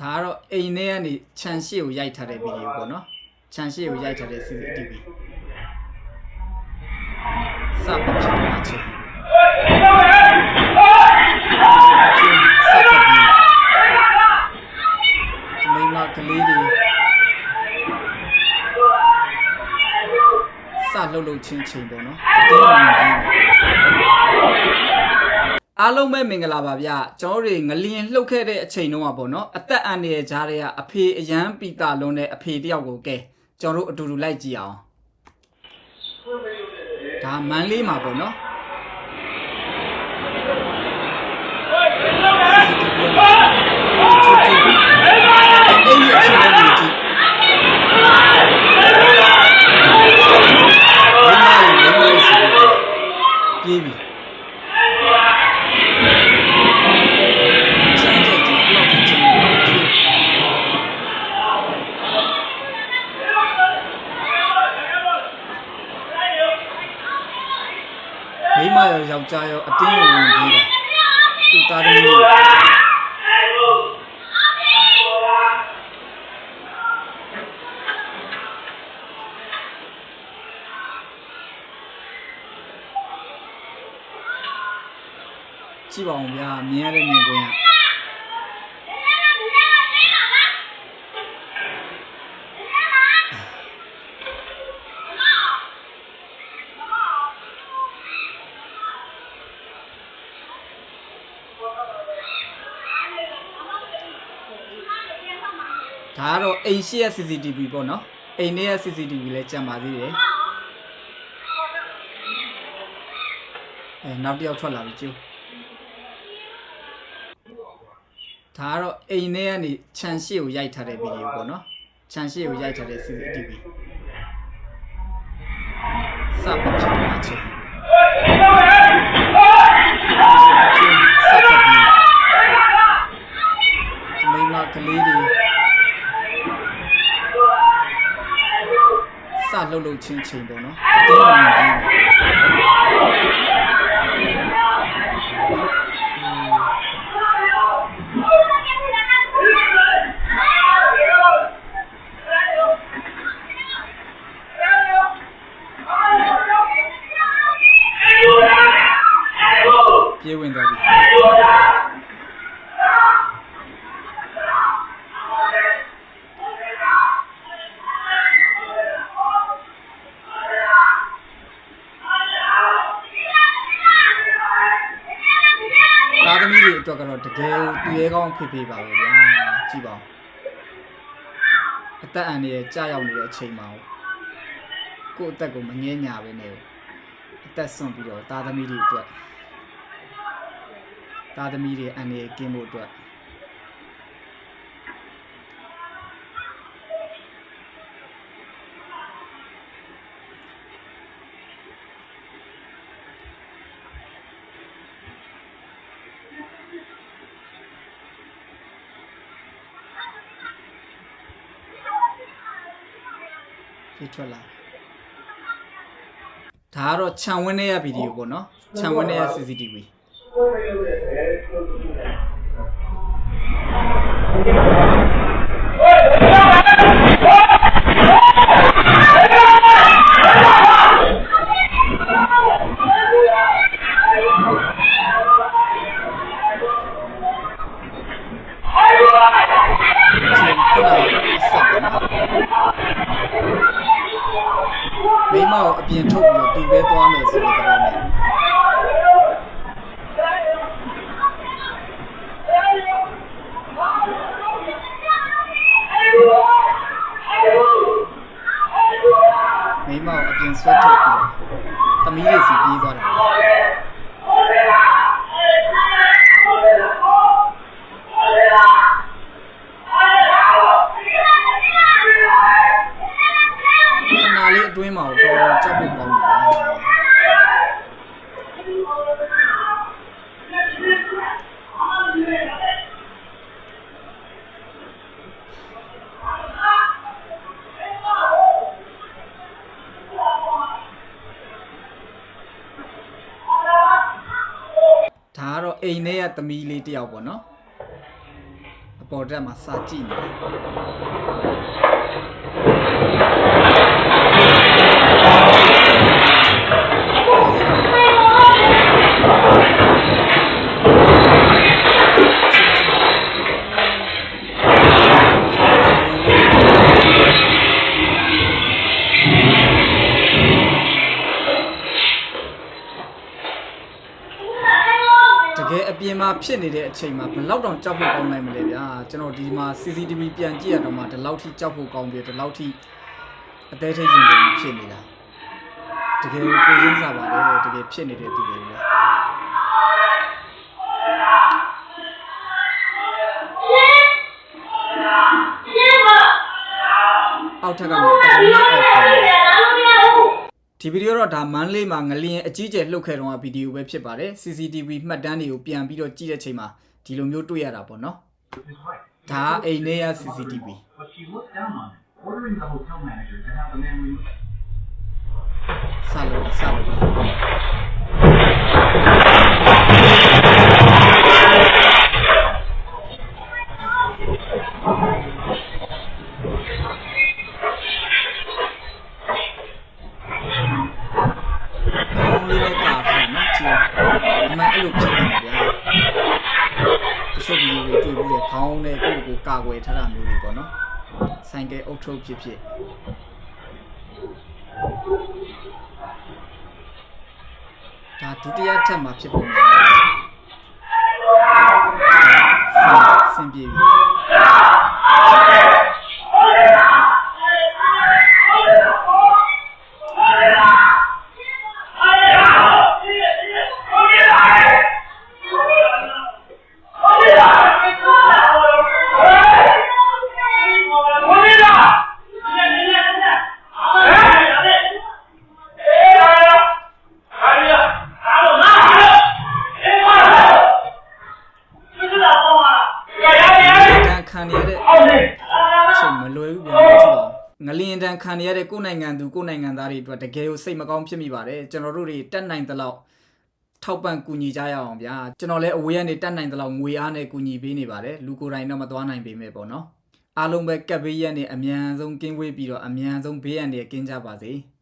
ဒါကတော့အိမ်ထဲကနေခြံရှိကိုရိုက်ထားတဲ့ဗီဒီယိုပေါ့နော်ခြံရှိကိုရိုက်ထားတဲ့ CCTV စပ်ဖြစ်သွားချင်းစပ်ဖြစ်ပြီးမိမကလေးတွေစလှုပ်လှုပ်ချင်းချင်းပေါ့နော်အတင်းဝင်ပြီး အားလုံးပဲမင်္ဂလာပါဗျကျွန်တော်တို့တွေငလျင်လှုပ်ခဲ့တဲ့အချိန်တုန်းကပေါ့နော်အသက်အန္တရာယ်ကြားထဲကအဖေအရန်ပီတာလုံးတဲ့အဖေတယောက်ကိုကဲကျွန်တော်တို့အတူတူလိုက်ကြည့်အောင်ဒါမန်းလေးမှာပေါ့နော်အဲ့ဒီအချိန်လေးကိုကြည့်ဘယ်မှာလဲဘယ်မှာလဲဆိုတော့ပြေးပြီ မရောယောက်ျားရောအတင်းကိုဝင်ပြေးတာသူသားသမီးတွေကြည့်ပါဦးဗျာမြင်ရတဲ့မြင်ကွင်းက ဒါကတော့အိမ်ရှိရဲ့ CCTV ပေါ့နော်အိမ်ထဲရဲ့ CCTV လည်းကြံပါသေးတယ်အဲနောက်တစ်ယောက်ထွက်လာပြီကျိုးဒါကတော့အိမ်ထဲကနေခြံရှိကိုရိုက်ထားတဲ့ဗီဒီယိုပေါ့နော်ခြံရှိကိုရိုက်ထားတဲ့ CCTV စပ်ဖြစ်သွားချင်း လှုပ်လှုပ်ချင်းချင်းပေါ့နော်အတင်းဝင်ပြီးပြေးဝင်သွားပြီ အတွက်ကတော့တကယ်သူရဲကောင်းဖေဖေပါပဲဗျာကြည့်ပါဦးအသက်အန္တရာယ်ကြာရောက်နေတဲ့အချိန်မှာကိုယ့်အသက်ကိုမငဲညာပဲနေဘူးအသက်ဆွန့်ပြီးတော့သားသမီးတွေအတွက်သားသမီးတွေအန္တရာယ်ကင်းဖို့အတွက် ဖြစ်ထွက်လာဒါကတော့ခြံဝင်းထဲရဗီဒီယိုပေါ့နော်ခြံဝင်းထဲရ CCTV ချင်း ပြင်ထုတ်ပြီးတော့သူပဲသွားမယ်ဆိုတဲ့သဘောနဲ့မိမကိုအပြင်ဆွဲထုတ်ပြီးတော့သမီးတွေစီပြေးသွားတာလေခဏလေးအတွင်းမှာ အိမ်ထဲကသမီးလေးတယောက်ပေါ့နော်အအပေါ်တက်မှာစာကြည့်နေ ကယ်အပြင်မှာဖြစ်နေတဲ့အချိန်မှာဘယ်လောက်တောင်ကြောက်ဖို့ကောင်းနိုင်မလဲဗျာကျွန်တော်ဒီမှာ CCTV ပြန်ကြည့်ရတော့မှဒီလောက်ထိကြောက်ဖို့ကောင်းပြီဒီလောက်ထိအသေးထိတ်ခြင်းတွေဖြစ်နေတာတကယ်ကိုရင်းစားပါတယ်တကယ်ဖြစ်နေတဲ့သူတွေလည်းအောက်ထက်ကနေတော်တော်များအောက်ခံနေတယ် ဒီဗီဒီယိုတော့ဒါမန်းလေးမှာငလျင်အကြီးကျယ်လှုပ်ခဲ့တော့ဗီဒီယိုပဲဖြစ်ပါတယ် CCTV မှတ်တမ်းတွေကိုပြန်ပြီးတော့ကြည့်တဲ့ချိန်မှာဒီလိုမျိုးတွေ့ရတာပေါ့နော် His wife. ဒါကအိမ်ထဲက CCTV But she looked down on him, ordering the hotel manager to have the man removed. စလို့ မှန်အဲ့လိုဖြစ်နေတာဗျာတချို့ဗီဒီယိုတွေတွေ့ပြီးတော့ခေါင်းနဲ့ကိုယ့်ကိုယ်ကာကွယ်ထားတာမျိုးတွေပေါ့နော်ဆိုင်ကဲအုပ်ထုတ်ဖြစ်ဖြစ်ဒါဒုတိယထပ်မှာဖြစ်ပုံများတယ်ဆင်ဆင်ပြေပြီ တန်ခံရတဲ့အချိန်မလွယ်ဘူးပြန်ကြည့်ပါ ဦးငလျင်တန်ခံရတဲ့ကိုယ်နိုင်ငံသူကိုယ်နိုင်ငံသားတွေအတွက်တကယ်ကိုစိတ်မကောင်းဖြစ်မိပါတယ်ကျွန်တော်တို့တွေတက်နိုင်သလောက်ထောက်ပံ့ကူညီကြရအောင်ဗျာကျွန်တော်လည်းအဝေးကနေတက်နိုင်သလောက်ငွေအားနဲ့ကူညီပေးနေပါတယ်လူကိုယ်တိုင်တော့မသွားနိုင်ပေမဲ့ပေါ့နော်အားလုံးပဲကပ်ဘေးရက်နဲ့အမြန်ဆုံးကင်းဝေးပြီးတော့အမြန်ဆုံးဘေးရန်တွေကင်းကြပါစေ။